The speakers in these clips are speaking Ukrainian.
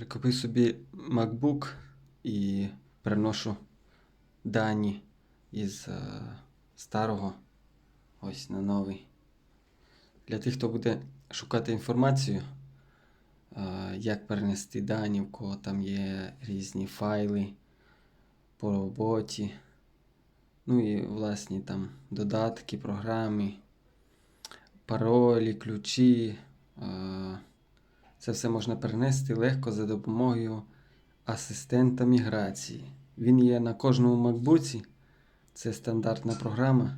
Прикупив собі MacBook і переношу дані із е, старого ось на новий. Для тих, хто буде шукати інформацію, е, як перенести дані, в кого там є різні файли по роботі. Ну і власні там додатки, програми, паролі, ключі. Це все можна перенести легко за допомогою асистента міграції. Він є на кожному MacBook. Це стандартна програма.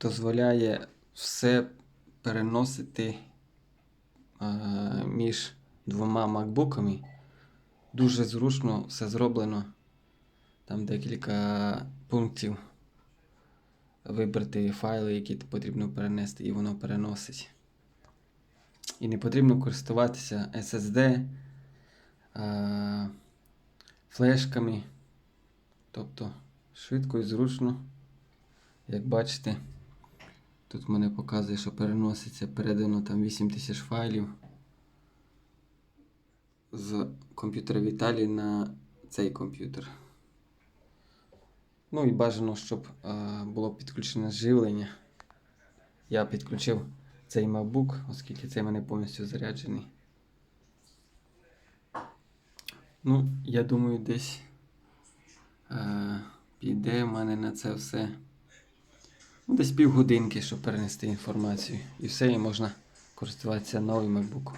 Дозволяє все переносити е, між двома MacBookами. Дуже зручно все зроблено. Там декілька пунктів. Вибрати файли, які потрібно перенести, і воно переносить. І не потрібно користуватися SSD, а, флешками. Тобто швидко і зручно. Як бачите, тут мене показує, що переноситься передано там 8000 файлів з комп'ютера Віталій на цей комп'ютер. Ну і бажано, щоб е, було підключене живлення. Я підключив цей MacBook, оскільки цей мене повністю заряджений. Ну, я думаю, десь е, піде в мене на це все. Ну, десь півгодинки, щоб перенести інформацію. І все, і можна користуватися новим MacBook.